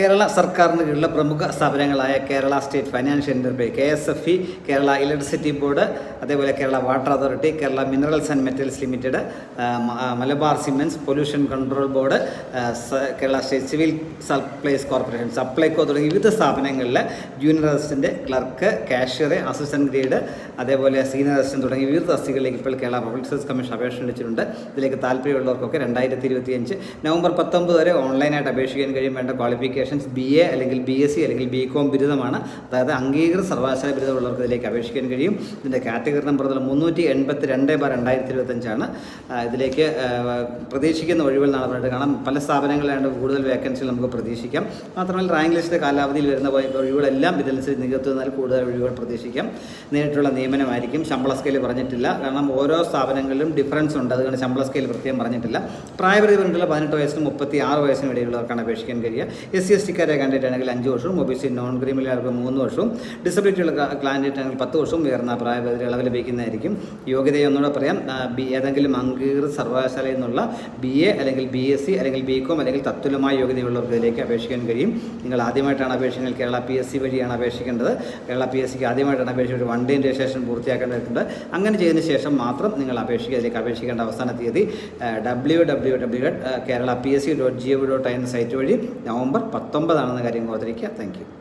കേരള സർക്കാരിന് കീഴിലുള്ള പ്രമുഖ സ്ഥാപനങ്ങളായ Kerala state financial enterprise K S F E Kerala electricity board അതേപോലെ Kerala water authority Kerala minerals and metals limited Malabar cements pollution control board Kerala state civil supplies corporation Supplyco തുടങ്ങിയ വിവിധ സ്ഥാപനങ്ങളിൽ junior assistant clerk cashier assistant grade അതേപോലെ senior assistant തുടങ്ങിയ വിവിധ തസ്തികളിലേക്ക് ഇപ്പോൾ Kerala public service commission അപേക്ഷ ക്ഷണിച്ചിട്ടുണ്ട് ഇതിലേക്ക് താല്പര്യമുള്ളവർക്കൊക്കെ രണ്ടായിരത്തി ഇരുപത്തിയഞ്ച് നവംബർ പത്തൊമ്പത് വരെ ഓൺലൈനായിട്ട് അപേക്ഷിക്കാൻ കഴിയും. വേണ്ട ക്വാളിഫിക്കേഷൻസ് ബി എ അല്ലെങ്കിൽ ബി എസ് സി അല്ലെങ്കിൽ ബി കോം ബിരുദമാണ്. അതായത് അംഗീകൃത സർവകലാശാല ബിരുദമുള്ളവർക്ക് ഇതിലേക്ക് അപേക്ഷിക്കാൻ കഴിയും. ഇതിന്റെ കാറ്റഗറി നമ്പർ മുതൽ മുന്നൂറ്റി എൺപത്തി രണ്ട് ബാർ രണ്ടായിരത്തി ഇരുപത്തഞ്ചാണ് ഇതിലേക്ക് പ്രതീക്ഷിക്കുന്ന ഒഴിവിൽ നാളെ പറഞ്ഞിട്ട് കാണാം. പല സ്ഥാപനങ്ങളിലാണ്ട് കൂടുതൽ വേക്കൻസികൾ നമുക്ക് പ്രതീക്ഷിക്കാം. മാത്രമല്ല റാങ്ക് ലിസ്റ്റിന്റെ കാലാവധിയിൽ വരുന്ന ഒഴിവുകളെല്ലാം ഒഴിവുകളെല്ലാം നികത്തു നികത്തുന്നതിൽ കൂടുതൽ ഒഴിവുകൾ പ്രതീക്ഷിക്കാം. നേരിട്ടുള്ള നിയമനമായിരിക്കും. ശമ്പള സ്കെയിൽ പറഞ്ഞിട്ടില്ല. കാരണം ഓരോ സ്ഥാപനങ്ങളിലും ഡിഫറൻസ് ഉണ്ട്. അതുകൊണ്ട് ശമ്പള സ്കെയിൽ പ്രത്യേകം പറഞ്ഞിട്ടില്ല. പ്രായപരിധി പറഞ്ഞിട്ടുള്ള പതിനെട്ട് വയസ്സിനും മുപ്പത്തി ആറ് വയസ്സിനും ഇടയിലുള്ളവർക്കാണ് അപേക്ഷിക്കാൻ കഴിയുക. എസ് സി എസ് ടിക്കാരെ കാൻഡിഡേറ്റ് ആണെങ്കിൽ അഞ്ച് വർഷവും ഒ ബി സി നോൺ ക്രീമിലുള്ളവർക്ക് മൂന്ന് വർഷവും ഡിസബിലിറ്റി ഉള്ള കാൻഡിഡേറ്റ് ആണെങ്കിൽ പത്ത് വർഷവും ഉയർന്ന പ്രായപരിധി ഇളവ് ലഭിക്കുന്നതായിരിക്കും. യോഗ്യതയെ ഒന്നുകൂടെ പറയാം. ബി ഏതെങ്കിലും അംഗീകൃത സർവകലാശാലയിൽ നിന്നുള്ള ബി എ അല്ലെങ്കിൽ ബി എസ് സി അല്ലെങ്കിൽ ബി കോം അല്ലെങ്കിൽ തത്തുലമായ യോഗ്യതയുള്ളവർക്ക് ഇതിലേക്ക് അപേക്ഷിക്കാൻ കഴിയും. നിങ്ങൾ ആദ്യമായിട്ടാണ് അപേക്ഷിക്കുന്നത്. കേരള പി എസ് സി വഴിയാണ് അപേക്ഷിക്കേണ്ടത്. കേരള പി എസ് സിക്ക് ആദ്യമായിട്ടാണ് അപേക്ഷിച്ച് വൺ ഡേ രജിസ്ട്രേഷൻ പൂർത്തിയാക്കേണ്ടതുണ്ട് അങ്ങനെ ചെയ്തതിന് ശേഷം മാത്രം നിങ്ങൾ അപേക്ഷിക്കുക. ഇതിലേക്ക് അപേക്ഷിക്കേണ്ട അവസാന തീയതി W W W dot Kerala P S C dot G O dot I എന്ന സൈറ്റ് വഴി നവംബർ പത്തൊമ്പതാണെന്ന കാര്യം ഓർത്തിരിക്കുക. Thank you